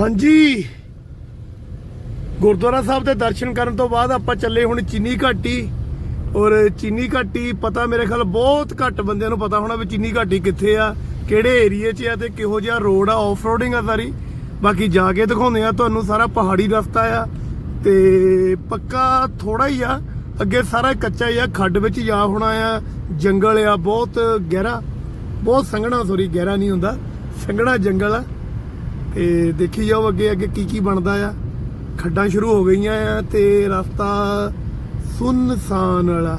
ਹਾਂਜੀ। ਗੁਰਦੁਆਰਾ ਸਾਹਿਬ ਦੇ ਦਰਸ਼ਨ ਕਰਨ ਤੋਂ ਬਾਅਦ ਆਪਾਂ ਚੱਲੇ ਹੁਣ ਚੀਨੀ ਘਾਟੀ। ਔਰ ਚੀਨੀ ਘਾਟੀ ਪਤਾ ਮੇਰੇ ਖਿਆਲ ਬਹੁਤ ਘੱਟ ਬੰਦਿਆਂ ਨੂੰ ਪਤਾ ਹੋਣਾ ਵੀ ਚੀਨੀ ਘਾਟੀ ਕਿੱਥੇ ਆ, ਕਿਹੜੇ ਏਰੀਏ 'ਚ ਆ ਤੇ ਕਿਹੋ ਜਿਹਾ ਰੋਡ ਆ ਆਫ ਰੋਡਿੰਗ ਆ ਸਾਰੀ। ਬਾਕੀ ਜਾ ਕੇ ਦਿਖਾਉਂਦੇ ਆ ਤੁਹਾਨੂੰ ਸਾਰਾ ਪਹਾੜੀ ਰਸਤਾ ਆ। ਤੇ ਪੱਕਾ ਥੋੜਾ ਹੀ ਆ, ਅੱਗੇ ਸਾਰਾ ਕੱਚਾ ਹੀ ਆ, ਖੱਡ ਵਿੱਚ ਜਾ ਹੋਣਾ ਆ, ਜੰਗਲ ਆ, ਬਹੁਤ ਗਹਿਰਾ, ਬਹੁਤ ਸੰਘਣਾ ਸੋਰੀ ਗਹਿਰਾ ਨਹੀਂ ਹੁੰਦਾ, ਸੰਘਣਾ ਜੰਗਲ ਆ। ਤੇ ਦੇਖੀ ਜਾਓ ਅੱਗੇ ਅੱਗੇ ਕੀ ਕੀ ਬਣਦਾ ਆ। ਖੱਡਾਂ ਸ਼ੁਰੂ ਹੋ ਗਈਆਂ ਆ ਤੇ ਰਸਤਾ ਸੁਨਸਾਨ ਵਾਲਾ।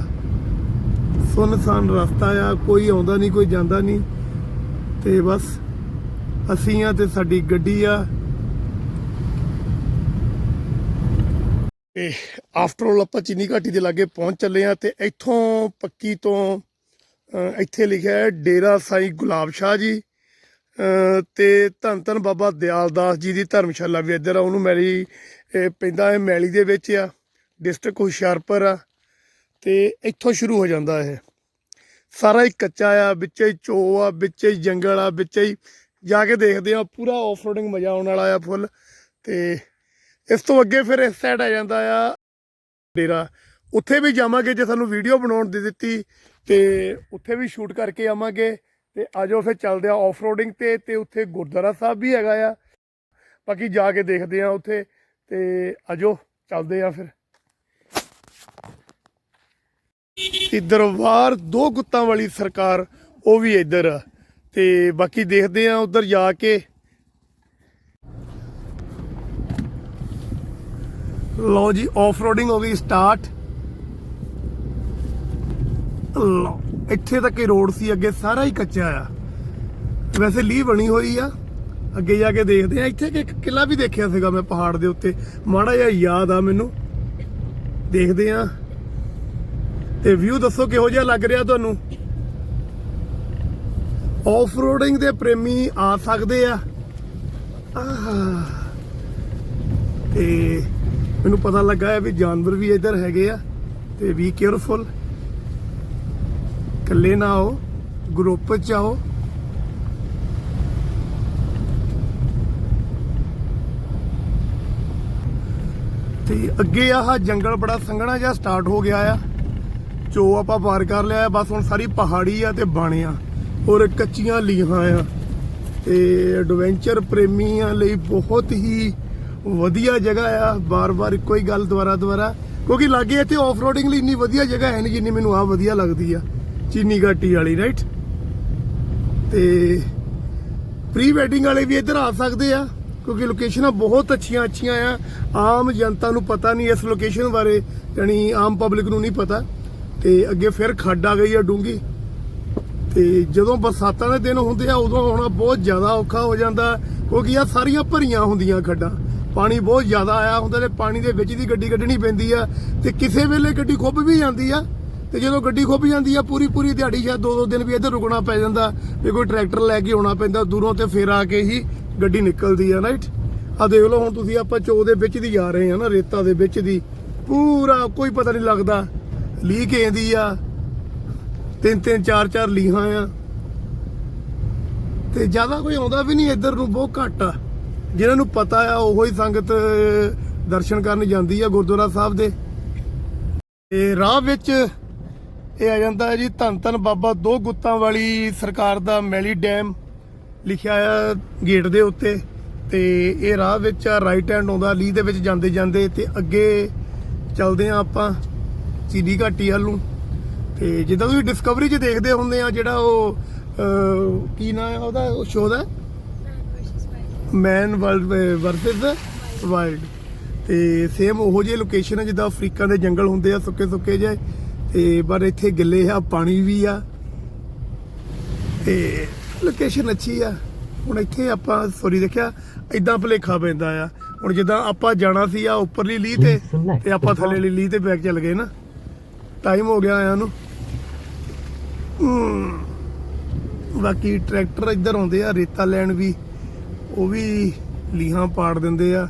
ਸੁਨਸਾਨ ਰਸਤਾ ਆ, ਕੋਈ ਆਉਂਦਾ ਨਹੀਂ, ਕੋਈ ਜਾਂਦਾ ਨਹੀਂ। ਤੇ ਬਸ ਅਸੀਂ ਆ ਤੇ ਸਾਡੀ ਗੱਡੀ ਆ। ਤੇ ਆਫਟਰ ਆਲ ਆਪਾਂ ਚੀਨੀ ਘਾਟੀ ਦੇ ਲਾਗੇ ਪਹੁੰਚ ਚੱਲੇ ਆ ਤੇ ਇੱਥੋਂ ਪੱਕੀ ਤੋਂ ਇੱਥੇ ਲਿਖਿਆ ਹੈ ਡੇਰਾ ਸਾਈ ਗੁਲਾਬ ਸ਼ਾਹ ਜੀ। ਤੇ ਧੰਨ ਧੰਨ ਬਾਬਾ ਦਿਆਲਦਾਸ ਜੀ ਦੀ ਧਰਮਸ਼ਾਲਾ ਵੀ ਇੱਧਰ ਆ, ਉਹਨੂੰ ਮੈਲੀ ਪੈਂਦਾ ਹੈ ਮੈਲੀ ਦੇ ਵਿੱਚ ਆ ਡਿਸਟ੍ਰਿਕਟ ਹੁਸ਼ਿਆਰਪੁਰ ਆ, ਤੇ ਇੱਥੋਂ ਸ਼ੁਰੂ ਹੋ ਜਾਂਦਾ ਇਹ। ਸਾਰਾ ਹੀ ਕੱਚਾ ਆ, ਵਿੱਚ ਹੀ ਚੋ ਆ, ਵਿੱਚ ਹੀ ਜੰਗਲ ਆ, ਵਿੱਚ ਹੀ ਜਾ ਕੇ ਦੇਖਦੇ ਆ, ਪੂਰਾ ਆਫਰੋਡਿੰਗ ਮਜ਼ਾ ਆਉਣ ਵਾਲਾ ਆ ਫੁੱਲ। ਤੇ ਇਸ ਤੋਂ ਅੱਗੇ ਫਿਰ ਇਸ ਸਾਈਡ ਆ ਜਾਂਦਾ ਆ ਡੇਰਾ। ਉੱਥੇ ਵੀ ਜਾਵਾਂਗੇ ਜੇ ਸਾਨੂੰ ਵੀਡੀਓ ਬਣਾਉਣ ਦੇ ਦਿੱਤੀ, ਤੇ ਉੱਥੇ ਵੀ ਸ਼ੂਟ ਕਰਕੇ ਆਵਾਂਗੇ। ਤੇ ਆਜੋ ਫਿਰ ਚੱਲਦੇ ਆ ਆਫਰੋਡਿੰਗ ਤੇ ਤੇ ਉੱਥੇ ਗੁਰਦੁਆਰਾ ਸਾਹਿਬ ਵੀ ਹੈਗਾ ਆ। ਬਾਕੀ ਜਾ ਕੇ ਦੇਖਦੇ ਆ ਉੱਥੇ ਤੇ ਆਜੋ, ਚੱਲਦੇ ਆ ਫਿਰ। ਇੱਧਰ ਬਾਹਰ ਦੋ ਗੁੱਤਾਂ ਵਾਲੀ ਸਰਕਾਰ, ਉਹ ਵੀ ਇੱਧਰ ਆ। ਤੇ ਬਾਕੀ ਦੇਖਦੇ ਆ ਉੱਧਰ ਜਾ ਕੇ। ਲਓ ਜੀ ਆਫਰੋਡਿੰਗ ਹੋ ਗਈ ਸਟਾਰਟ ਲਓ। ਇੱਥੇ ਤੱਕ ਹੀ ਰੋਡ ਸੀ, ਅੱਗੇ ਸਾਰਾ ਹੀ ਕੱਚਾ ਆ। ਵੈਸੇ ਲੀ ਬਣੀ ਹੋਈ ਆ, ਅੱਗੇ ਜਾ ਕੇ ਦੇਖਦੇ ਆ। ਇੱਥੇ ਇੱਕ ਕਿਲਾ ਵੀ ਦੇਖਿਆ ਸੀਗਾ ਮੈਂ ਪਹਾੜ ਦੇ ਉੱਤੇ। ਮਾੜਾ ਜਿਹਾ ਯਾਦ ਆ ਮੈਨੂੰ। ਦੇਖਦੇ ਆ। ਤੇ ਵਿਊ ਦੱਸੋ ਕਿਹੋ ਜਿਹਾ ਲੱਗ ਰਿਹਾ ਤੁਹਾਨੂੰ? ਆਫ ਰੋਡਿੰਗ ਦੇ ਪ੍ਰੇਮੀ ਆ ਸਕਦੇ ਆ। ਆਹ। ਤੇ ਮੈਨੂੰ ਪਤਾ ਲੱਗਾ ਹੈ ਵੀ ਜਾਨਵਰ ਵੀ ਇੱਧਰ ਹੈਗੇ ਆ, ਤੇ ਵੀ ਕੇਅਰਫੁਲ ਇਕੱਲੇ ਨਾ ਆਓ ਗਰੁੱਪ ਚ ਆਓ। ਤੇ ਅੱਗੇ ਆਹ ਜੰਗਲ ਬੜਾ ਸੰਘਣਾ ਜਿਹਾ ਸਟਾਰਟ ਹੋ ਗਿਆ ਆ। ਚੋ ਆਪਾਂ ਪਾਰ ਕਰ ਲਿਆ, ਬਸ ਹੁਣ ਸਾਰੀ ਪਹਾੜੀ ਆ ਤੇ ਆ। ਔਰ ਕੱਚੀਆਂ ਲੀਹਾਂ ਆ। ਤੇ ਐਡਵੈਂਚਰ ਪ੍ਰੇਮੀਆਂ ਲਈ ਬਹੁਤ ਹੀ ਵਧੀਆ ਜਗ੍ਹਾ ਆ। ਬਾਰ-ਬਾਰ ਇੱਕੋ ਹੀ ਗੱਲ ਦੁਬਾਰਾ ਦੁਬਾਰਾ ਕਿਉਂਕਿ ਲਾਗੇ ਇੱਥੇ ਆਫਰੋਡਿੰਗ ਲਈ ਇੰਨੀ ਵਧੀਆ ਜਗ੍ਹਾ ਹੈ ਨਹੀਂ ਜਿੰਨੀ ਮੈਨੂੰ ਆ ਵਧੀਆ ਲੱਗਦੀ ਆ। ਚੀਨੀ ਘਾਟੀ ਵਾਲੀ ਰਾਈਟ ਤੇ ਪ੍ਰੀ ਵੈਡਿੰਗ ਵਾਲੇ ਵੀ ਇੱਧਰ ਆ ਸਕਦੇ ਆ, ਕਿਉਂਕਿ ਲੋਕੇਸ਼ਨਾਂ ਬਹੁਤ ਅੱਛੀਆਂ ਅੱਛੀਆਂ ਆ। ਆਮ ਜਨਤਾ ਨੂੰ ਪਤਾ ਨਹੀਂ ਇਸ ਲੋਕੇਸ਼ਨ ਬਾਰੇ, ਯਾਨੀ ਆਮ ਪਬਲਿਕ ਨੂੰ ਨਹੀਂ ਪਤਾ। ਤੇ ਅੱਗੇ ਫਿਰ ਖੱਡ ਆ ਗਈ ਆ ਡੂੰਗੀ ਤੇ ਜਦੋਂ ਬਰਸਾਤਾਂ ਦੇ ਦਿਨ ਹੁੰਦੇ ਆ, ਉਦੋਂ ਆਉਣਾ ਬਹੁਤ ਜ਼ਿਆਦਾ ਔਖਾ ਹੋ ਜਾਂਦਾ, ਕਿਉਂਕਿ ਆ ਸਾਰੀਆਂ ਭਰੀਆਂ ਹੁੰਦੀਆਂ ਖੱਡਾਂ। ਪਾਣੀ ਬਹੁਤ ਜ਼ਿਆਦਾ ਆਇਆ ਹੁੰਦਾ ਤੇ ਪਾਣੀ ਦੇ ਵਿੱਚ ਦੀ ਗੱਡੀ ਕੱਢਣੀ ਪੈਂਦੀ ਆ, ਤੇ ਕਿਸੇ ਵੇਲੇ ਗੱਡੀ ਖੁੱਭ ਵੀ ਜਾਂਦੀ ਆ। ਤੇ ਜਦੋਂ ਗੱਡੀ ਖੁੱਭ ਜਾਂਦੀ ਆ, ਪੂਰੀ ਪੂਰੀ ਦਿਹਾੜੀ ਸ਼ਾਇਦ ਦੋ ਦੋ ਦਿਨ ਵੀ ਇੱਧਰ ਰੁਕਣਾ ਪੈ ਜਾਂਦਾ ਵੀ ਕੋਈ ਟਰੈਕਟਰ ਲੈ ਕੇ ਆਉਣਾ ਪੈਂਦਾ, ਦੂਰੋਂ ਤੇ ਫੇਰ ਆ ਕੇ ਹੀ ਗੱਡੀ ਨਿਕਲਦੀ ਆ ਰਾਈਟ ਆ ਦੇਖ ਲਓ, ਹੁਣ ਤੁਸੀਂ ਆਪਾਂ ਚੋ ਦੇ ਵਿੱਚ ਦੀ ਜਾ ਰਹੇ ਆ ਨਾ, ਰੇਤਾ ਦੇ ਵਿੱਚ ਦੀ। ਪੂਰਾ ਕੋਈ ਪਤਾ ਨਹੀਂ ਲੱਗਦਾ। ਲੀਕ ਇਹਦੀ ਆ। ਤਿੰਨ ਤਿੰਨ, ਚਾਰ ਚਾਰ ਲੀਹਾਂ ਆ। ਤੇ ਜ਼ਿਆਦਾ ਕੋਈ ਆਉਂਦਾ ਵੀ ਨਹੀਂ ਇੱਧਰ ਨੂੰ, ਬਹੁਤ ਘੱਟ ਆ। ਜਿਹਨਾਂ ਨੂੰ ਪਤਾ ਆ, ਉਹੋ ਹੀ ਸੰਗਤ ਦਰਸ਼ਨ ਕਰਨ ਜਾਂਦੀ ਆ ਗੁਰਦੁਆਰਾ ਸਾਹਿਬ ਦੇ। ਤੇ ਰਾਹ ਵਿੱਚ ਇਹ ਆ ਜਾਂਦਾ ਹੈ ਜੀ, ਧੰਨ ਧੰਨ ਬਾਬਾ, ਦੋ ਗੁੱਤਾਂ ਵਾਲੀ ਸਰਕਾਰ ਦਾ ਮੈਲੀ ਡੈਮ ਲਿਖਿਆ ਆ ਗੇਟ ਦੇ ਉੱਤੇ ਤੇ ਇਹ ਰਾਹ ਵਿੱਚ ਆ ਰਾਈਟ ਹੈਂਡ ਆਉਂਦਾ ਲੀ ਦੇ ਵਿੱਚ ਜਾਂਦੇ ਜਾਂਦੇ ਤੇ ਅੱਗੇ ਚੱਲਦੇ ਆ ਆਪਾਂ ਚੀਨੀ ਘਾਟੀ ਵੱਲ ਨੂੰ। ਤੇ ਜਿੱਦਾਂ ਤੁਸੀਂ ਡਿਸਕਵਰੀ 'ਚ ਦੇਖਦੇ ਹੁੰਦੇ ਆ, ਜਿਹੜਾ ਉਹ ਕੀ ਨਾਂ ਹੈ ਉਹਦਾ ਸ਼ੋਅ ਦਾ? ਮੈਨ ਵਰਲਡ ਵਰਸਸ ਵਾਈਲਡ ਤੇ ਸੇਮ ਉਹੋ ਜਿਹੇ ਲੋਕੇਸ਼ਨ ਹੈ ਜਿੱਦਾਂ ਅਫਰੀਕਾ ਦੇ ਜੰਗਲ ਹੁੰਦੇ ਆ ਸੁੱਕੇ ਸੁੱਕੇ ਜਿਹੇ। ਤੇ ਪਰ ਇੱਥੇ ਗਿੱਲੇ ਆ ਪਾਣੀ ਵੀ ਆ। ਤੇ ਲੋਕੇਸ਼ਨ ਅੱਛੀ ਆ। ਹੁਣ ਇੱਥੇ ਆਪਾਂ ਸੋਰੀ ਦੇਖਿਆ ਇਦਾਂ ਭਲੇਖਾ ਪੈਂਦਾ ਆ। ਹੁਣ ਜਿੱਦਾਂ ਆਪਾਂ ਜਾਣਾ ਸੀ ਆ ਉੱਪਰਲੀ ਲੀਹ ਤੇ ਤੇ ਆਪਾਂ ਥੱਲੇ ਵਾਲੀ ਲੀਹ ਤੇ ਬੈਕ ਚੱਲ ਗਏ ਨਾ। ਟਾਈਮ ਹੋ ਗਿਆ ਆਇਆ ਨੂੰ। ਬਾਕੀ ਟਰੈਕਟਰ ਇੱਧਰ ਆਉਂਦੇ ਆ ਰੇਤਾ ਲੈਣ ਵੀ। ਉਹ ਵੀ ਲੀਹਾਂ ਪਾੜ ਦਿੰਦੇ ਆ।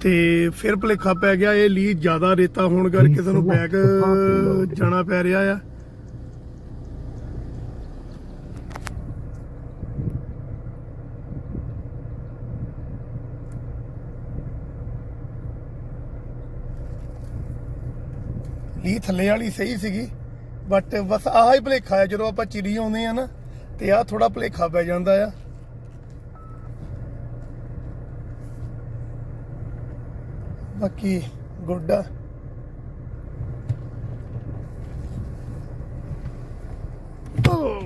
ਤੇ ਫਿਰ ਭਲੇਖਾ ਪੈ ਗਿਆ ਇਹ ਲੀ ਜ਼ਿਆਦਾ ਰੇਤਾ ਹੋਣ ਕਰਕੇ ਸਾਨੂੰ ਬੈਕ ਜਾਣਾ ਪੈ ਰਿਹਾ ਆ। ਲੀ ਥੱਲੇ ਵਾਲੀ ਸਹੀ ਸੀਗੀ ਬਟ ਬਸ ਆਹ ਹੀ ਭਲੇਖਾ ਹੈ ਜਦੋਂ ਆਪਾਂ ਚਿੜੀ ਆਉਂਦੇ ਆ ਨਾ ਤੇ ਆਹ ਥੋੜਾ ਭਲੇਖਾ ਪੈ ਜਾਂਦਾ ਆ। ਬਾਕੀ ਗੋਡਾ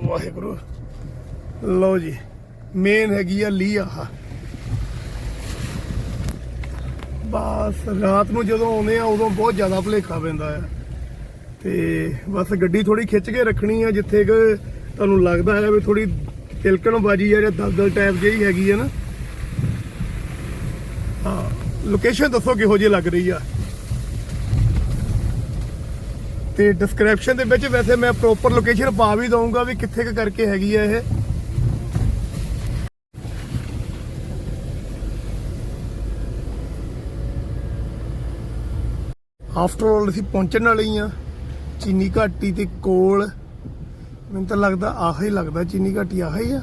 ਵਾਹਿਗੁਰੂ। ਲਓ ਜੀ ਮੇਨ ਹੈਗੀ ਆ ਲੀ ਆਹ। ਬਸ, ਰਾਤ ਨੂੰ ਜਦੋਂ ਆਉਂਦੇ ਆ, ਉਦੋਂ ਬਹੁਤ ਜ਼ਿਆਦਾ ਭਲੇਖਾ ਪੈਂਦਾ ਆ। ਤੇ ਬਸ ਗੱਡੀ ਥੋੜੀ ਖਿੱਚ ਕੇ ਰੱਖਣੀ ਆ, ਜਿੱਥੇ ਕਿ ਤੁਹਾਨੂੰ ਲੱਗਦਾ ਹੈ ਵੀ ਥੋੜੀ ਤਿਲਕਣ ਬਾਜੀ ਆ ਜਾਂ ਦਲਦਲ ਟਾਈਪ ਜਿਹੀ ਹੈਗੀ ਆ ਨਾ। ਹਾਂ। ਲੋਕੇਸ਼ਨ ਦੱਸੋ ਕਿਹੋ ਜਿਹੀ ਲੱਗ ਰਹੀ ਆ। ਤੇ ਡਿਸਕ੍ਰਿਪਸ਼ਨ ਦੇ ਵਿੱਚ ਵੈਸੇ ਮੈਂ ਪ੍ਰੋਪਰ ਲੋਕੇਸ਼ਨ ਪਾ ਵੀ ਦਊਂਗਾ ਵੀ ਕਿੱਥੇ ਕੁ ਕਰਕੇ ਹੈਗੀ ਆ ਇਹ। ਆਫਟਰ ਆਲ ਅਸੀਂ ਪਹੁੰਚਣ ਵਾਲੇ ਹੀ ਆ, ਚੀਨੀ ਘਾਟੀ ਦੇ ਕੋਲ। ਮੈਨੂੰ ਤਾਂ ਲੱਗਦਾ ਆਹ ਹੀ ਲੱਗਦਾ, ਚੀਨੀ ਘਾਟੀ ਆਹ ਹੀ ਆ।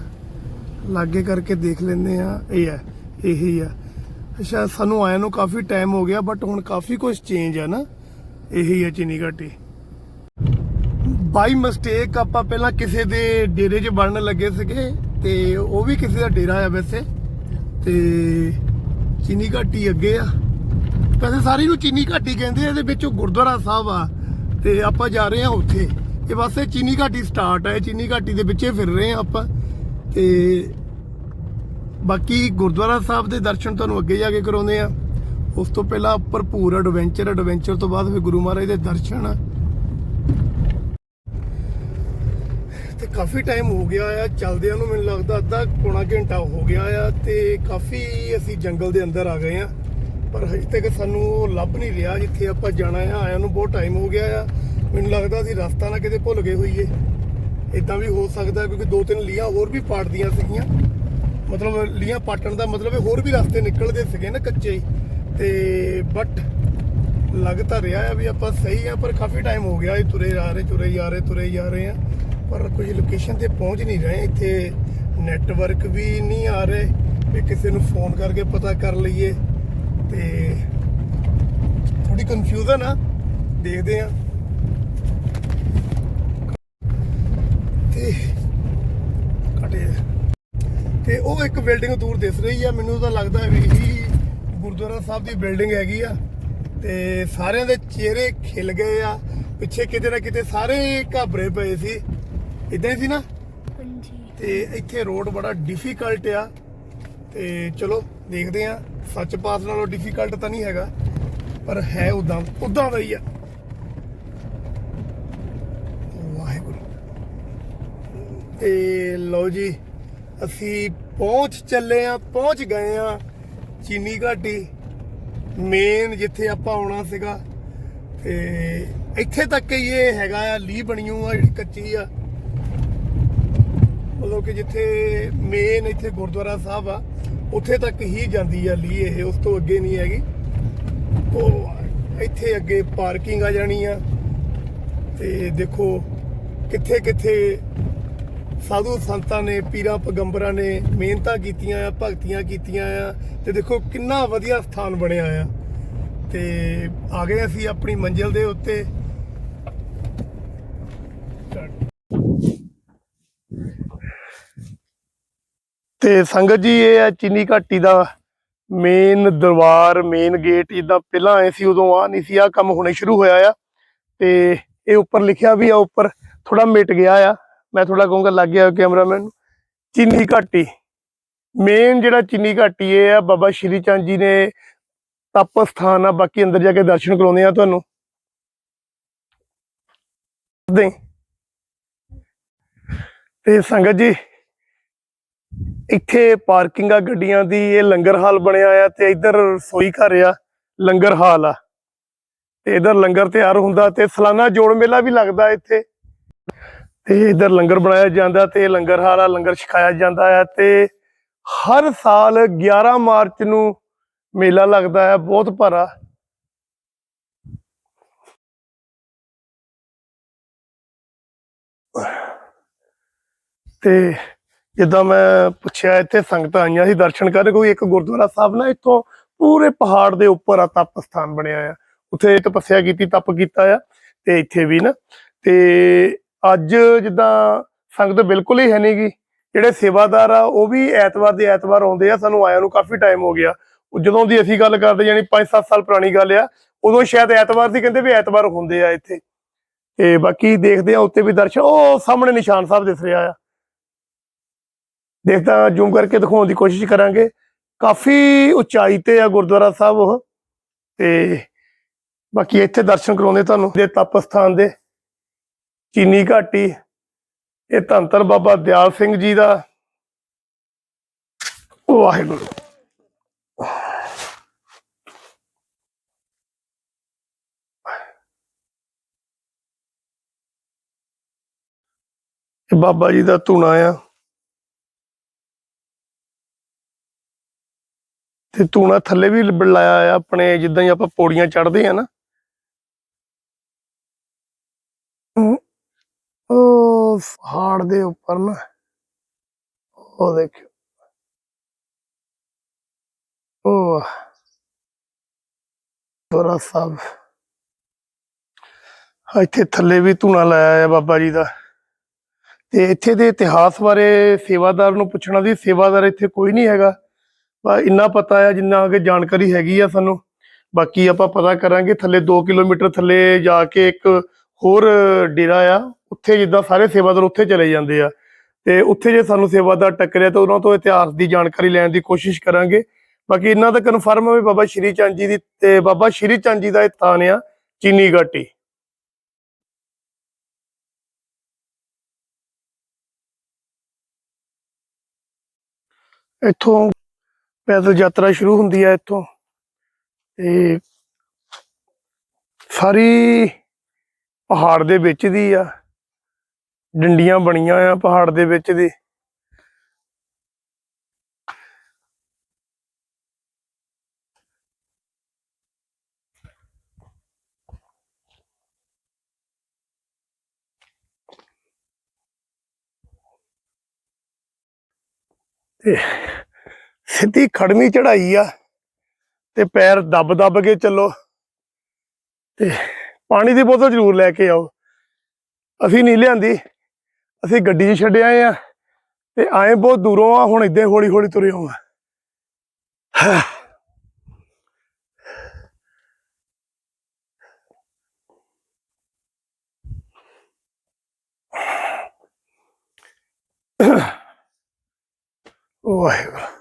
ਲਾਗੇ ਕਰਕੇ ਦੇਖ ਲੈਂਦੇ ਆ, ਇਹ ਹੈ ਇਹੀ ਆ। ਅੱਛਾ ਸਾਨੂੰ ਆਇਆ ਨੂੰ ਕਾਫੀ ਟਾਈਮ ਹੋ ਗਿਆ ਬਟ ਹੁਣ ਕਾਫੀ ਕੁਝ ਚੇਂਜ ਆ ਨਾ। ਇਹੀ ਆ ਚੀਨੀ ਘਾਟੀ ਬਾਈ ਮਿਸਟੇਕ ਆਪਾਂ ਪਹਿਲਾਂ ਕਿਸੇ ਦੇ ਡੇਰੇ 'ਚ ਬਣਨ ਲੱਗੇ ਸੀਗੇ, ਤੇ ਉਹ ਵੀ ਕਿਸੇ ਦਾ ਡੇਰਾ ਆ ਵੈਸੇ। ਤੇ ਚੀਨੀ ਘਾਟੀ ਅੱਗੇ ਆ। ਵੈਸੇ ਸਾਰੀ ਨੂੰ ਚੀਨੀ ਘਾਟੀ ਕਹਿੰਦੇ ਆ, ਇਹਦੇ ਵਿੱਚ ਉਹ ਗੁਰਦੁਆਰਾ ਸਾਹਿਬ ਆ, ਤੇ ਆਪਾਂ ਜਾ ਰਹੇ ਆ ਉੱਥੇ। ਇਹ ਬਸ ਇਹ ਚੀਨੀ ਘਾਟੀ ਸਟਾਰਟ ਆ ਚੀਨੀ ਘਾਟੀ ਦੇ ਵਿੱਚੇ ਫਿਰ ਰਹੇ ਆ ਆਪਾਂ। ਤੇ ਬਾਕੀ ਗੁਰਦੁਆਰਾ ਸਾਹਿਬ ਦੇ ਦਰਸ਼ਨ ਤੁਹਾਨੂੰ ਅੱਗੇ ਜਾ ਕੇ ਕਰਾਉਂਦੇ ਆ। ਉਸ ਤੋਂ ਪਹਿਲਾਂ ਭਰਪੂਰ ਐਡਵੈਂਚਰ ਐਡਵੈਂਚਰ ਤੋਂ ਬਾਅਦ ਫਿਰ ਗੁਰੂ ਮਹਾਰਾਜ ਦੇ ਦਰਸ਼ਨ। ਆ ਤੇ ਕਾਫੀ ਟਾਈਮ ਹੋ ਗਿਆ ਆ, ਚਲਦਿਆਂ ਨੂੰ ਮੈਨੂੰ ਲੱਗਦਾ ਅੱਧਾ ਪੌਣਾ ਘੰਟਾ ਹੋ ਗਿਆ ਆ ਤੇ ਕਾਫੀ ਅਸੀਂ ਜੰਗਲ ਦੇ ਅੰਦਰ ਆ ਗਏ ਆ। ਪਰ ਹਜੇ ਤੱਕ ਸਾਨੂੰ ਉਹ ਲੱਭ ਨਹੀਂ ਰਿਹਾ ਜਿੱਥੇ ਆਪਾਂ ਜਾਣਾ ਆ, ਆਇਆਂ ਨੂੰ ਬਹੁਤ ਟਾਈਮ ਹੋ ਗਿਆ ਆ। ਮੈਨੂੰ ਲੱਗਦਾ ਅਸੀਂ ਰਸਤਾ ਨਾ ਕਿਤੇ ਭੁੱਲ ਗਏ ਹੋਈਏ। ਇਦਾਂ ਵੀ ਹੋ ਸਕਦਾ ਕਿਉਂਕਿ ਦੋ ਤਿੰਨ ਲੀਆਂ ਹੋਰ ਵੀ ਪਾਟਦੀਆਂ ਸੀਗੀਆਂ। ਮਤਲਬ ਲੀਆਂ ਪਾਟਣ ਦਾ ਮਤਲਬ ਇਹ ਹੋਰ ਵੀ ਰਸਤੇ ਨਿਕਲਦੇ ਸੀਗੇ ਨਾ ਕੱਚੇ ਹੀ। ਤੇ ਬਟ ਲੱਗ ਤਾਂ ਰਿਹਾ ਆ ਵੀ ਆਪਾਂ ਸਹੀ ਆ, ਪਰ ਕਾਫੀ ਟਾਈਮ ਹੋ ਗਿਆ ਇਹ ਤੁਰੇ ਜਾ ਰਹੇ, ਤੁਰੇ ਜਾ ਰਹੇ, ਤੁਰੇ ਜਾ ਰਹੇ ਆ। ਪਰ ਕੁਝ ਲੋਕੇਸ਼ਨ ਤੇ ਪਹੁੰਚ ਨਹੀਂ ਰਹੇ, ਇੱਥੇ ਨੈਟਵਰਕ ਵੀ ਨਹੀਂ ਆ ਰਹੇ, ਵੀ ਕਿਸੇ ਨੂੰ ਫੋਨ ਕਰਕੇ ਪਤਾ ਕਰ ਲਈਏ। ਤੇ ਥੋੜੀ ਕਨਫਿਊਜ਼ਨ ਆ, ਦੇਖਦੇ ਆ। ਤੇ ਤੇ ਉਹ ਇੱਕ ਬਿਲਡਿੰਗ ਦੂਰ ਦਿਸ ਰਹੀ ਆ। ਮੈਨੂੰ ਤਾਂ ਲੱਗਦਾ ਵੀ ਇਹੀ ਗੁਰਦੁਆਰਾ ਸਾਹਿਬ ਦੀ ਬਿਲਡਿੰਗ ਹੈਗੀ ਆ। ਤੇ ਸਾਰਿਆਂ ਦੇ ਚਿਹਰੇ ਖਿਲ ਗਏ ਆ। ਪਿੱਛੇ ਕਿਤੇ ਨਾ ਕਿਤੇ ਸਾਰੇ ਘਾਬਰੇ ਪਏ ਸੀ। ਇਦਾਂ ਹੀ ਸੀ ਨਾ? ਹਾਂਜੀ। ਤੇ ਇੱਥੇ ਰੋਡ ਬੜਾ ਡਿਫਿਕਲਟ ਆ। ਤੇ ਚਲੋ ਦੇਖਦੇ ਆ। ਸੱਚ ਪਾਸ ਨਾਲੋਂ ਡਿਫਿਕਲਟ ਤਾਂ ਨਹੀਂ ਹੈਗਾ ਪਰ ਹੈ ਉਦਾਂ ਉਦਾਂ ਦਾ ਹੀ ਆ। ਵਾਹਿਗੁਰੂ। ਤੇ ਲਓ ਜੀ ਅਸੀਂ ਪਹੁੰਚ ਚੱਲੇ ਆ, ਪਹੁੰਚ ਗਏ ਆ ਚੀਨੀ ਘਾਟੀ ਮੇਨ ਜਿੱਥੇ ਆਪਾਂ ਆਉਣਾ ਸੀਗਾ। ਤੇ ਇੱਥੇ ਤੱਕ ਹੀ ਇਹ ਹੈਗਾ ਆ ਲੀ ਬਣੀਓ ਆ, ਜਿਹੜੀ ਕੱਚੀ ਆ। ਮਤਲਬ ਕਿ ਜਿੱਥੇ ਮੇਨ ਇੱਥੇ ਗੁਰਦੁਆਰਾ ਸਾਹਿਬ ਆ, ਉੱਥੇ ਤੱਕ ਹੀ ਜਾਂਦੀ ਆ ਲੀ ਇਹ, ਉਸ ਤੋਂ ਅੱਗੇ ਨਹੀਂ ਹੈਗੀ। ਉਹ ਇੱਥੇ ਅੱਗੇ ਪਾਰਕਿੰਗ ਆ ਜਾਣੀ ਆ। ਤੇ ਦੇਖੋ ਕਿੱਥੇ ਕਿੱਥੇ ਸਾਧੂ ਸੰਤਾਂ ਨੇ, ਪੀਰਾਂ, ਪਗੰਬਰਾਂ ਨੇ ਮਿਹਨਤਾਂ ਕੀਤੀਆਂ ਆ, ਭਗਤੀਆਂ ਕੀਤੀਆਂ ਆ ਤੇ ਦੇਖੋ ਕਿੰਨਾ ਵਧੀਆ ਸਥਾਨ ਬਣਿਆ ਆ। ਤੇ ਆ ਗਏ ਅਸੀਂ ਆਪਣੀ ਮੰਜ਼ਿਲ ਦੇ ਉੱਤੇ। ਤੇ ਸੰਗਤ ਜੀ, ਇਹ ਆ ਚੀਨੀ ਘਾਟੀ ਦਾ ਮੇਨ ਦਰਬਾਰ ਮੇਨ ਗੇਟ ਜਿੱਦਾਂ ਪਹਿਲਾਂ ਆਏ ਸੀ, ਉਦੋਂ ਆ ਨਹੀਂ ਸੀ ਆ ਕੰਮ ਹੁਣੇ ਸ਼ੁਰੂ ਹੋਇਆ ਆ। ਤੇ ਇਹ ਉੱਪਰ ਲਿਖਿਆ ਵੀ ਆ, ਉੱਪਰ ਥੋੜਾ ਮਿਟ ਗਿਆ ਆ। ਮੈਂ ਥੋੜਾ ਕਹੂੰਗਾ, ਲੱਗ ਗਿਆ ਕੈਮਰਾਮੈਨ ਚੀਨੀ ਘਾਟੀ। ਮੇਨ ਜਿਹੜਾ ਚੀਨੀ ਘਾਟੀ, ਇਹ ਆ ਬਾਬਾ ਸ਼੍ਰੀ ਚੰਦ ਜੀ ਨੇ ਤਪ ਸਥਾਨ ਆ। ਬਾਕੀ ਅੰਦਰ ਜਾ ਕੇ ਦਰਸ਼ਨ ਕਰਾਉਂਦੇ ਆ ਤੁਹਾਨੂੰ। ਦੇ। ਤੇ ਸੰਗਤ ਜੀ, ਇੱਥੇ ਪਾਰਕਿੰਗ ਆ ਗੱਡੀਆਂ ਦੀ। ਇਹ ਲੰਗਰ ਹਾਲ ਬਣਿਆ ਆ ਤੇ ਇੱਧਰ ਰਸੋਈ ਘਰ ਆ, ਲੰਗਰ ਹਾਲ ਆ। ਤੇ ਇਧਰ ਲੰਗਰ ਤਿਆਰ ਹੁੰਦਾ ਤੇ ਸਾਲਾਨਾ ਜੋੜ ਮੇਲਾ ਵੀ ਲੱਗਦਾ ਇੱਥੇ। ਤੇ ਇਧਰ ਲੰਗਰ ਬਣਾਇਆ ਜਾਂਦਾ ਤੇ ਇਹ ਲੰਗਰ ਹਾਲ ਲੰਗਰ ਛਕਾਇਆ ਜਾਂਦਾ ਹੈ ਤੇ ਹਰ ਸਾਲ 11 ਮਾਰਚ ਨੂੰ ਮੇਲਾ ਲੱਗਦਾ ਹੈ, ਬਹੁਤ ਭਾਰਾ। ਤੇ ਜਿੱਦਾਂ ਮੈਂ ਪੁੱਛਿਆ, ਇੱਥੇ ਸੰਗਤਾਂ ਆਈਆਂ ਸੀ ਦਰਸ਼ਨ ਕਰਨ, ਕੋਈ ਇੱਕ ਗੁਰਦੁਆਰਾ ਸਾਹਿਬ ਨਾ ਇੱਥੋਂ ਪੂਰੇ ਪਹਾੜ ਦੇ ਉੱਪਰ ਆ, ਤਪ ਸਥਾਨ ਬਣਿਆ ਆ ਉੱਥੇ ਤਪੱਸਿਆ ਕੀਤੀ, ਤਪ ਕੀਤਾ ਆ ਤੇ ਇੱਥੇ ਵੀ ਨਾ। ਤੇ ਅੱਜ ਜਿੱਦਾਂ ਸੰਗਤ ਬਿਲਕੁਲ ਹੀ ਹੈ ਨਹੀਂਗੀ ਜਿਹੜੇ ਸੇਵਾਦਾਰ ਆ, ਉਹ ਵੀ ਐਤਵਾਰ ਦੇ ਐਤਵਾਰ ਆਉਂਦੇ ਆ, ਸਾਨੂੰ ਆਇਆਂ ਨੂੰ ਕਾਫੀ ਟਾਈਮ ਹੋ ਗਿਆ। ਜਦੋਂ ਦੀ ਅਸੀਂ ਗੱਲ ਕਰਦੇ, ਯਾਨੀ 5-7 ਸਾਲ ਪੁਰਾਣੀ ਗੱਲ ਆ, ਉਦੋਂ ਸ਼ਾਇਦ ਐਤਵਾਰ ਸੀ, ਕਹਿੰਦੇ ਵੀ ਐਤਵਾਰ ਹੁੰਦੇ ਆ ਇੱਥੇ। ਤੇ ਬਾਕੀ ਦੇਖਦੇ ਆ ਉੱਤੇ ਵੀ ਦਰਸ਼ਨ, ਉਹ ਸਾਹਮਣੇ ਨਿਸ਼ਾਨ ਸਾਹਿਬ ਦਿਸ ਰਿਹਾ ਆ। ਦੇਖਦਾ ਜ਼ੂਮ ਕਰਕੇ ਦਿਖਾਉਣ ਦੀ ਕੋਸ਼ਿਸ਼ ਕਰਾਂਗੇ। ਕਾਫੀ ਉਚਾਈ ਤੇ ਆ ਗੁਰਦੁਆਰਾ ਸਾਹਿਬ ਉਹ। ਤੇ ਬਾਕੀ ਇੱਥੇ ਦਰਸ਼ਨ ਕਰਾਉਂਦੇ ਤੁਹਾਨੂੰ, ਦੇ ਤਪ ਸਥਾਨ ਦੇ। ਚੀਨੀ ਘਾਟੀ, ਇਹ ਧੰਨ ਬਾਬਾ ਦਿਆਲ ਸਿੰਘ ਜੀ ਦਾ। ਵਾਹਿਗੁਰੂ। ਇਹ ਬਾਬਾ ਜੀ ਦਾ ਧੂਣਾ ਆ। ਤੇ ਧੂਣਾ ਥੱਲੇ ਵੀ ਲ- ਲਾਇਆ ਆ ਆਪਣੇ, ਜਿੱਦਾਂ ਹੀ ਆਪਾਂ ਪੌੜੀਆਂ ਚੜ੍ਹਦੇ ਆ ਨਾ ਉਹ ਪਹਾੜ ਦੇ ਉੱਪਰ ਨਾ, ਉਹ ਦੇਖਿਓ। ਉਹ ਬੜਾ ਸਾਹਿਬ ਇੱਥੇ ਥੱਲੇ ਵੀ ਧੂਣਾ ਲਾਇਆ ਆ ਬਾਬਾ ਜੀ ਦਾ। ਤੇ ਇੱਥੇ ਦੇ ਇਤਿਹਾਸ ਬਾਰੇ ਸੇਵਾਦਾਰ ਨੂੰ ਪੁੱਛਣਾ ਸੀ, ਸੇਵਾਦਾਰ ਇੱਥੇ ਕੋਈ ਨਹੀਂ ਹੈਗਾ। ਪਰ ਇੰਨਾ ਪਤਾ ਆ, ਜਿੰਨਾ ਕਿ ਜਾਣਕਾਰੀ ਹੈਗੀ ਆ ਸਾਨੂੰ। ਬਾਕੀ ਆਪਾਂ ਪਤਾ ਕਰਾਂਗੇ, ਥੱਲੇ 2 ਕਿਲੋਮੀਟਰ ਥੱਲੇ ਜਾ ਕੇ ਇੱਕ ਹੋਰ ਡੇਰਾ ਆ, ਉੱਥੇ ਜਿੱਦਾਂ ਸਾਰੇ ਸੇਵਾਦਾਰ ਉੱਥੇ ਚਲੇ ਜਾਂਦੇ ਆ। ਤੇ ਉੱਥੇ ਜੇ ਸਾਨੂੰ ਸੇਵਾਦਾਰ ਟੱਕਰਿਆ ਤਾਂ ਉਹਨਾਂ ਤੋਂ ਇਤਿਹਾਸ ਦੀ ਜਾਣਕਾਰੀ ਲੈਣ ਦੀ ਕੋਸ਼ਿਸ਼ ਕਰਾਂਗੇ। ਬਾਕੀ ਇਹਨਾਂ ਦਾ ਕਨਫਰਮ ਹੈ ਬਾਬਾ ਸ਼੍ਰੀ ਚੰਦ ਜੀ ਦੀ ਤੇ ਬਾਬਾ ਸ਼੍ਰੀ ਚੰਦ ਜੀ ਦਾ ਇਹ ਥਾਨ ਆ, ਚੀਨੀ ਘਾਟੀ। ਇੱਥੋਂ ਪੈਦਲ ਯਾਤਰਾ ਸ਼ੁਰੂ ਹੁੰਦੀ ਹੈ ਇੱਥੋਂ। ਤੇ ਸਾਰੀ ਪਹਾੜ ਦੇ ਵਿੱਚ ਦੀ ਆ। ਡੰਡੀਆਂ ਬਣੀਆਂ ਆ ਪਹਾੜ ਦੇ ਵਿੱਚ ਦੀ। ਤੇ ਸਿੱਧੀ ਖੜਮੀ ਚੜਾਈ ਆ ਤੇ ਪੈਰ ਦੱਬ ਦੱਬ ਕੇ ਚੱਲੋ। ਤੇ ਪਾਣੀ ਦੀ ਬੋਤਲ ਜ਼ਰੂਰ ਲੈ ਕੇ ਆਓ। ਅਸੀਂ ਨਹੀਂ ਲਿਆਂਦੀ। ਅਸੀਂ ਗੱਡੀ 'ਚ ਛੱਡ ਆਏ ਆ ਤੇ ਆਏ ਬਹੁਤ ਦੂਰੋਂ ਆ, ਹੁਣ ਇਦਾਂ ਹੌਲੀ ਹੌਲੀ ਤੁਰੇ ਆਉਂ ਵਾਹਿਗੁਰੂ।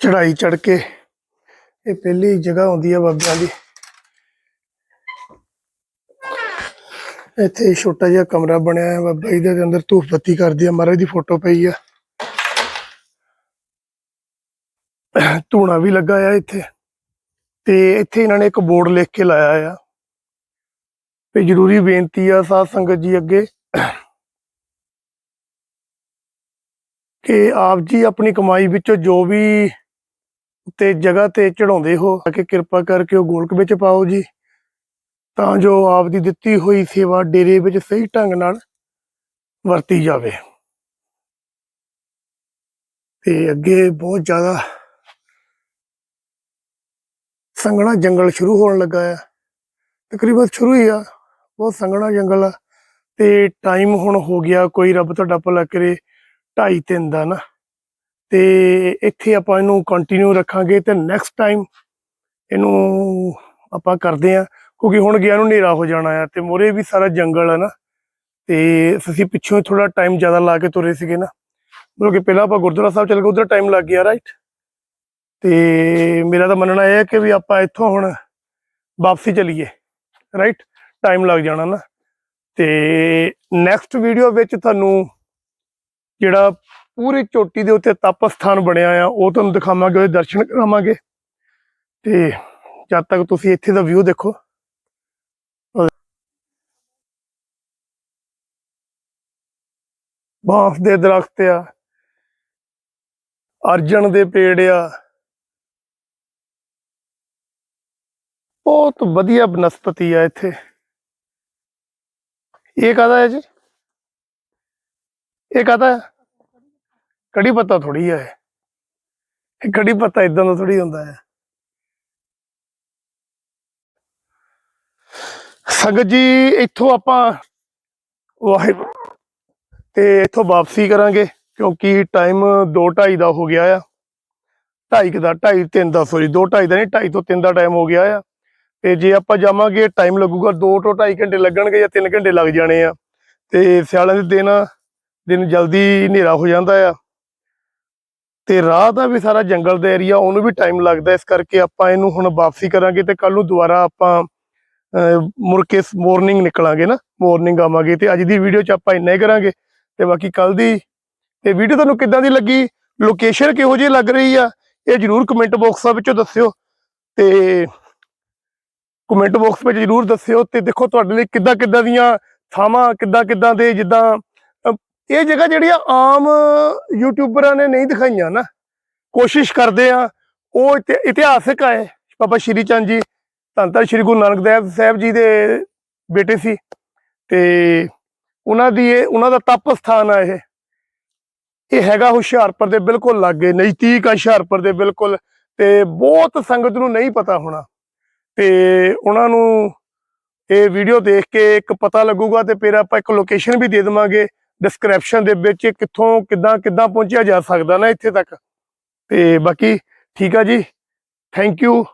ਚੜਾਈ ਚੜ ਕੇ। ਇਹ ਪਹਿਲੀ ਜਗ੍ਹਾ ਹੁੰਦੀ ਹੈ ਬਾਬਿਆਂ ਦੀ। ਇੱਥੇ ਛੋਟਾ ਜਿਹਾ ਕਮਰਾ ਬਣਿਆ ਹੈ ਬਾਬਾ ਜੀ ਦੇ ਅੰਦਰ ਧੂਫ ਬੱਤੀ ਕਰਦੀ ਆ, ਮਹਾਰਾਜ ਦੀ ਫੋਟੋ ਪਈ ਆ। ਧੂਣਾ ਵੀ ਲੱਗਾ ਆ ਇੱਥੇ। ਤੇ ਇੱਥੇ ਇਹਨਾਂ ਨੇ ਇੱਕ ਬੋਰਡ ਲਿਖ ਕੇ ਲਾਇਆ ਆ। ਤੇ ਜ਼ਰੂਰੀ ਬੇਨਤੀ ਆ ਸਾਧ ਸੰਗਤ ਜੀ ਅੱਗੇ ਕਿ ਆਪ ਜੀ ਆਪਣੀ ਕਮਾਈ ਵਿੱਚੋਂ ਜੋ ਵੀ ਤੇ ਜਗ੍ਹਾ ਤੇ ਚੜਾਉਂਦੇ ਹੋ ਕਿ ਕਿਰਪਾ ਕਰਕੇ ਉਹ ਗੋਲਕ ਵਿੱਚ ਪਾਓ ਜੀ। ਤਾਂ ਜੋ ਆਪ ਦੀ ਦਿੱਤੀ ਹੋਈ ਸੇਵਾ ਡੇਰੇ ਵਿੱਚ ਸਹੀ ਢੰਗ ਨਾਲ ਵਰਤੀ ਜਾਵੇ। ਤੇ ਅੱਗੇ ਬਹੁਤ ਜ਼ਿਆਦਾ ਸੰਘਣਾ ਜੰਗਲ ਸ਼ੁਰੂ ਹੋਣ ਲੱਗਾ ਆ। ਤਕਰੀਬਨ ਸ਼ੁਰੂ ਹੀ ਆ, ਬਹੁਤ ਸੰਘਣਾ ਜੰਗਲ ਆ। ਤੇ ਟਾਈਮ ਹੁਣ ਹੋ ਗਿਆ, ਕੋਈ ਰੱਬ ਤੁਹਾਡਾ ਭਲਾ ਕਰੇ 2:30 ਤਿੰਨ ਦਾ ਨਾ। ਤੇ ਇੱਥੇ ਆਪਾਂ ਇਹਨੂੰ ਕੰਟੀਨਿਊ ਰੱਖਾਂਗੇ ਤੇ ਨੈਕਸਟ ਟਾਈਮ ਇਹਨੂੰ ਆਪਾਂ ਕਰਦੇ ਆ ਕਿਉਂਕਿ ਹੁਣ ਗਿਆ ਨੂੰ ਹਨੇਰਾ ਹੋ ਜਾਣਾ ਆ ਤੇ ਮੋਰੇ ਵੀ ਸਾਰਾ ਜੰਗਲ ਆ ਨਾ, ਤੇ ਅਸੀਂ ਪਿੱਛੋਂ ਥੋੜਾ ਟਾਈਮ ਜ਼ਿਆਦਾ ਲਾ ਕੇ ਤੁਰੇ ਸੀਗੇ ਨਾ। ਮਤਲਬ ਕਿ ਪਹਿਲਾਂ ਆਪਾਂ ਗੁਰਦੁਆਰਾ ਸਾਹਿਬ ਚਲ ਗਏ, ਉਧਰ ਟਾਈਮ ਲੱਗ ਗਿਆ ਰਾਈਟ ਤੇ ਮੇਰਾ ਤਾਂ ਮੰਨਣਾ ਇਹ ਹੈ ਕਿ ਵੀ ਆਪਾਂ ਇੱਥੋਂ ਹੁਣ ਵਾਪਸੀ ਚਲੀਏ ਰਾਈਟ ਟਾਈਮ ਲੱਗ ਜਾਣਾ ਨਾ। ਤੇ ਨੈਕਸਟ ਵੀਡੀਓ ਵਿੱਚ ਤੁਹਾਨੂੰ ਜਿਹੜਾ ਪੂਰੀ ਚੋਟੀ ਦੇ ਉੱਤੇ ਤਪ ਸਥਾਨ ਬਣਿਆ ਆ, ਉਹ ਤੁਹਾਨੂੰ ਦਿਖਾਵਾਂਗੇ, ਉਹਦੇ ਦਰਸ਼ਨ ਕਰਾਵਾਂਗੇ। ਤੇ ਜਦ ਤੱਕ ਤੁਸੀਂ ਇੱਥੇ ਦਾ ਵਿਊ ਦੇਖੋ, ਬਾਂਸ ਦੇ ਦਰਖਤ ਆ, ਅਰਜਨ ਦੇ ਪੇੜ ਆ। ਬਹੁਤ ਵਧੀਆ ਬਨਸਪਤੀ ਆ ਇੱਥੇ। ਇਹ ਕਾਹਦਾ ਹੈ ਜੀ? ਇਹ ਕਾਹਦਾ ਹੈ? ਕੜੀ ਪੱਤਾ ਥੋੜੀ ਹੈ ਇਹ। ਕੜੀ ਪੱਤਾ ਇਦਾਂ ਦਾ ਥੋੜੀ ਹੁੰਦਾ ਹੈ ਸੰਗਤ ਜੀ, ਇੱਥੋਂ ਆਪਾਂ ਵਾਹਿਗੁਰੂ ਤੇ ਇੱਥੋਂ ਵਾਪਸੀ ਕਰਾਂਗੇ ਕਿਉਂਕਿ ਟਾਈਮ 2:30 ਦਾ ਹੋ ਗਿਆ ਆ। 2:30 ਦਾ 2:30 3 ਦਾ ਸੋਰੀ 2:30 ਦਾ ਨਹੀਂ 2:30 ਤੋਂ 3 ਦਾ ਟਾਈਮ ਹੋ ਗਿਆ ਆ। ਤੇ ਜੇ ਆਪਾਂ ਜਾਵਾਂਗੇ ਟਾਈਮ ਲੱਗੂਗਾ 2 ਤੋਂ 2.5 ਘੰਟੇ ਲੱਗਣਗੇ ਜਾਂ 3 ਘੰਟੇ ਲੱਗ ਜਾਣੇ ਆ। ਤੇ ਸਿਆਲਾਂ ਦੇ ਦਿਨ ਦਿਨ ਜਲਦੀ ਹਨੇਰਾ ਹੋ ਜਾਂਦਾ ਆ। ਤੇ ਰਾਹ ਦਾ ਵੀ ਸਾਰਾ ਜੰਗਲ ਦਾ ਏਰੀਆ ਉਹਨੂੰ ਵੀ ਟਾਈਮ ਲੱਗਦਾ ਇਸ ਕਰਕੇ ਆਪਾਂ ਇਹਨੂੰ ਹੁਣ ਵਾਪਸੀ ਕਰਾਂਗੇ ਤੇ ਕੱਲ ਨੂੰ ਦੁਬਾਰਾ ਆਪਾਂ ਮੁੜ ਕੇ ਮਾਰਨਿੰਗ ਨਿਕਲਾਂਗੇ ਨਾ। ਮਾਰਨਿੰਗ ਆਵਾਂਗੇ ਤੇ ਅੱਜ ਦੀ ਵੀਡੀਓ ਚ ਆਪਾਂ ਇੰਨਾ ਹੀ ਕਰਾਂਗੇ। ਤੇ ਬਾਕੀ ਕੱਲ ਦੀ, ਤੇ ਵੀਡੀਓ ਤੁਹਾਨੂੰ ਕਿੱਦਾਂ ਦੀ ਲੱਗੀ? ਲੋਕੇਸ਼ਨ ਕਿਹੋ ਜਿਹੀ ਲੱਗ ਰਹੀ ਆ? ਇਹ ਜਰੂਰ ਕਮੈਂਟ ਬਾਕਸ ਵਿੱਚੋਂ ਦੱਸਿਓ। ਤੇ ਕਮੈਂਟ ਬਾਕਸ ਵਿੱਚ ਜਰੂਰ ਦੱਸਿਓ ਤੇ ਦੇਖੋ ਤੁਹਾਡੇ ਲਈ ਕਿੱਦਾਂ ਕਿੱਦਾਂ ਦੀਆਂ ਥਾਵਾਂ ਕਿੱਦਾਂ ਕਿੱਦਾਂ ਦੇ ਜਿੱਦਾਂ ਇਹ ਜਗ੍ਹਾ ਜਿਹੜੀਆਂ ਆਮ ਯੂਟਿਊਬਰਾਂ ਨੇ ਨਹੀਂ ਦਿਖਾਈਆਂ ਨਾ। ਕੋਸ਼ਿਸ਼ ਕਰਦੇ ਆ, ਉਹ ਇਤਿ- ਇਤਿਹਾਸਕ ਆਏ ਬਾਬਾ ਸ਼੍ਰੀ ਚੰਦ ਜੀ, ਧੰਨ ਧੰਨ ਸ਼੍ਰੀ ਗੁਰੂ ਨਾਨਕ ਦੇਵ ਸਾਹਿਬ ਜੀ ਦੇ ਬੇਟੇ ਸੀ ਤੇ ਉਹਨਾਂ ਦੀ ਇਹ, ਉਹਨਾਂ ਦਾ ਤਪ ਸਥਾਨ ਆ ਇਹ। ਇਹ ਹੈਗਾ ਹੁਸ਼ਿਆਰਪੁਰ ਦੇ ਬਿਲਕੁਲ ਲਾਗੇ, ਨਜ਼ਦੀਕ ਆ ਹੁਸ਼ਿਆਰਪੁਰ ਦੇ ਬਿਲਕੁਲ ਤੇ ਬਹੁਤ ਸੰਗਤ ਨੂੰ ਨਹੀਂ ਪਤਾ ਹੋਣਾ। ਤੇ ਉਹਨਾਂ ਨੂੰ ਇਹ ਵੀਡੀਓ ਦੇਖ ਕੇ ਇੱਕ ਪਤਾ ਲੱਗੂਗਾ ਤੇ ਫਿਰ ਆਪਾਂ ਇੱਕ ਲੋਕੇਸ਼ਨ ਵੀ ਦੇ ਦੇਵਾਂਗੇ। ਡਿਸਕ੍ਰਿਪਸ਼ਨ ਦੇ ਵਿੱਚ ਕਿੱਥੋਂ, ਕਿੱਦਾਂ ਕਿੱਦਾਂ ਪਹੁੰਚਿਆ ਜਾ ਸਕਦਾ ਨਾ ਇੱਥੇ ਤੱਕ। ਤੇ ਬਾਕੀ ਠੀਕ ਆ ਜੀ। Thank you